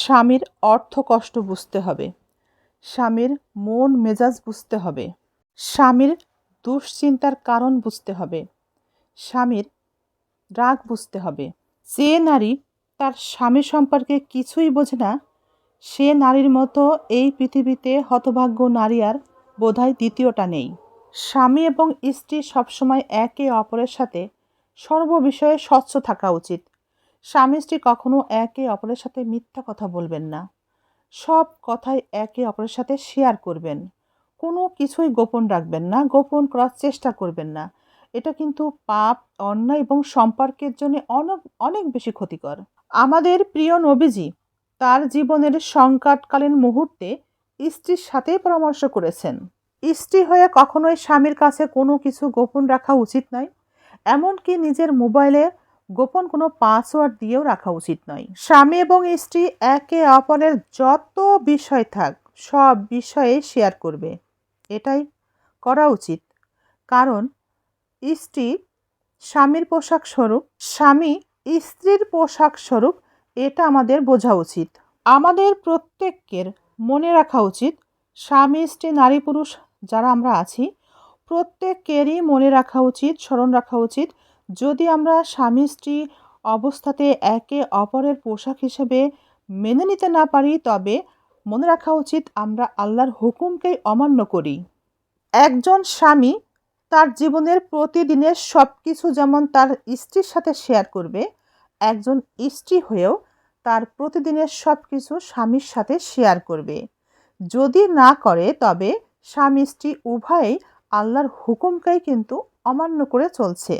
স্বামীর অর্থ কষ্ট বুঝতে হবে। স্বামীর মন মেজাজ বুঝতে হবে। স্বামীর দুশ্চিন্তার কারণ বুঝতে হবে। স্বামীর রাগ বুঝতে হবে। যে নারী তার স্বামী সম্পর্কে কিছুই বোঝে না, সে নারীর মতো এই পৃথিবীতে হতভাগ্য নারী আর বোধহয় দ্বিতীয়টা নেই। স্বামী এবং স্ত্রী সবসময় একে অপরের সাথে সর্ববিষয়ে স্বচ্ছ থাকা উচিত। স্বামী স্ত্রী কখনো একে অপরের সাথে মিথ্যা কথা বলবেন না। সব কথাই একে অপরের সাথে শেয়ার করবেন। কোনো কিছুই গোপন রাখবেন না, গোপন করার চেষ্টা করবেন না। এটা কিন্তু পাপ, অন্যায় এবং সম্পর্কের জন্য অনেক অনেক বেশি ক্ষতিকর। আমাদের প্রিয় নবীজি তার জীবনের সংকটকালীন মুহূর্তে স্ত্রীর সাথেই পরামর্শ করেছেন। স্ত্রী হয়ে কখনোই স্বামীর কাছে কোনো কিছু গোপন রাখা উচিত নয়। এমনকি নিজের মোবাইলে গোপন কোনো পাসওয়ার্ড দিয়েও রাখা উচিত নয়। স্বামী এবং স্ত্রী একে অপরের যত বিষয় থাক, সব বিষয়ে শেয়ার করবে। এটাই করা উচিত। কারণ স্ত্রী স্বামীর পোশাক স্বরূপ, স্বামী স্ত্রীর পোশাক স্বরূপ, এটা আমাদের বোঝা উচিত। আমাদের প্রত্যেকের মনে রাখা উচিত, স্বামী, স্ত্রী, নারী, পুরুষ যারা আমরা আছি, প্রত্যেকেরই মনে রাখা উচিত, স্মরণ রাখা উচিত যদি আমরা স্বামী স্ত্রী অবস্থাতে একে অপরের পোশাক হিসেবে মেনে নিতে না পারি, তবে মনে রাখা উচিত আমরা আল্লাহর হুকুমকেই অমান্য করি। একজন স্বামী তার জীবনের প্রতিদিনের সব কিছু যেমন তার স্ত্রীর সাথে শেয়ার করবে, একজন স্ত্রী হয়েও তার প্রতিদিনের সব কিছু স্বামীর সাথে শেয়ার করবে। যদি না করে, তবে স্বামী স্ত্রী উভয়েই আল্লাহর হুকুমকেই কিন্তু অমান্য করে চলছে।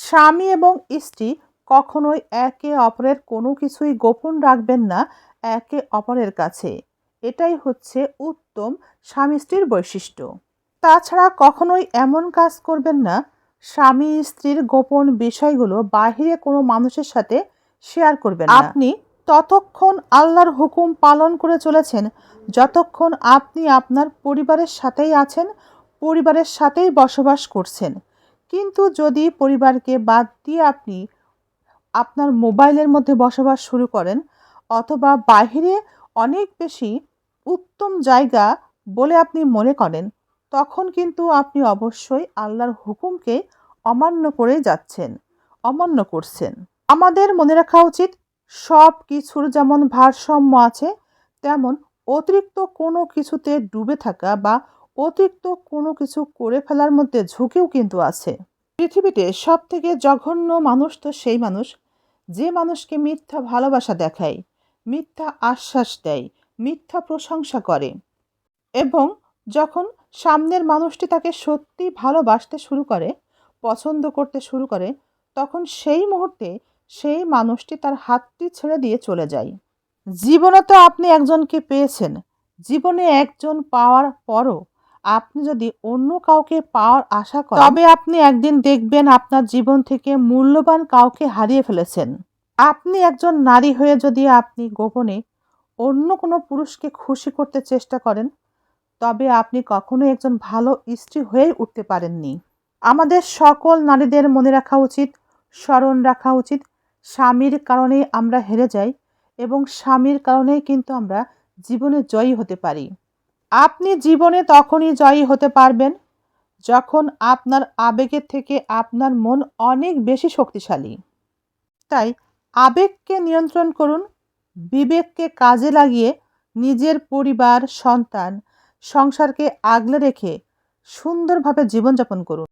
স্বামী এবং স্ত্রী কখনোই একে অপরের কোনো কিছুই গোপন রাখবেন না, একে অপরের কাছে। এটাই হচ্ছে উত্তম স্বামী স্ত্রীর বৈশিষ্ট্য। তাছাড়া কখনোই এমন কাজ করবেন না, স্বামী স্ত্রীর গোপন বিষয়গুলো বাহিরে কোনো মানুষের সাথে শেয়ার করবেন আপনি ততক্ষণ আল্লাহর হুকুম পালন করে চলেছেন, যতক্ষণ আপনি আপনার পরিবারের সাথেই আছেন, পরিবারের সাথেই বসবাস করছেন। কিন্তু যদি পরিবারকে বাদ দিয়ে আপনি আপনার মোবাইলের মধ্যে বসবাস শুরু করেন অথবা বাহিরে অনেক বেশি উত্তম জায়গা বলে আপনি মনে করেন, তখন কিন্তু আপনি অবশ্যই আল্লাহর হুকুমকে অমান্য করে যাচ্ছেন, অমান্য করছেন। আমাদের মনে রাখা উচিত সব কিছুর যেমন ভারসাম্য আছে, তেমন অতিরিক্ত কোনো কিছুতে ডুবে থাকা বা অতিরিক্ত কোনো কিছু করে ফেলার মধ্যে ঝুঁকিও কিন্তু আছে। পৃথিবীতে সব থেকে জঘন্য মানুষ তো সেই মানুষ, যে মানুষকে মিথ্যা ভালোবাসা দেখায়, মিথ্যা আশ্বাস দেয়, মিথ্যা প্রশংসা করে। এবং যখন সামনের মানুষটি তাকে সত্যি ভালোবাসতে শুরু করে, পছন্দ করতে শুরু করে, তখন সেই মুহূর্তে সেই মানুষটি তার হাতটি ছেড়ে দিয়ে চলে যায়। জীবনে তো আপনি একজনকে পেয়েছেন, জীবনে একজন পাওয়ার পরও আপনি যদি অন্য কাউকে পাওয়ার আশা করেন, তবে আপনি একদিন দেখবেন আপনার জীবন থেকে মূল্যবান কাউকে হারিয়ে ফেলেছেন। আপনি একজন নারী হয়ে যদি আপনি গোপনে অন্য কোনো পুরুষকে খুশি করতে চেষ্টা করেন, তবে আপনি কখনো একজন ভালো স্ত্রী হয়েই উঠতে পারেননি। আমাদের সকল নারীদের মনে রাখা উচিত, স্মরণ রাখা উচিত, স্বামীর কারণেই আমরা হেরে যাই এবং স্বামীর কারণেই কিন্তু আমরা জীবনে জয়ী হতে পারি। আপনি জীবনে তখনই জয়ী হতে পারবেন যখন আপনার আবেগের থেকে আপনার মন অনেক বেশি শক্তিশালী। তাই আবেগকে নিয়ন্ত্রণ করুন, বিবেককে কাজে লাগিয়ে নিজের পরিবার, সন্তান, সংসারকে আগলে রেখে সুন্দরভাবে জীবনযাপন করুন।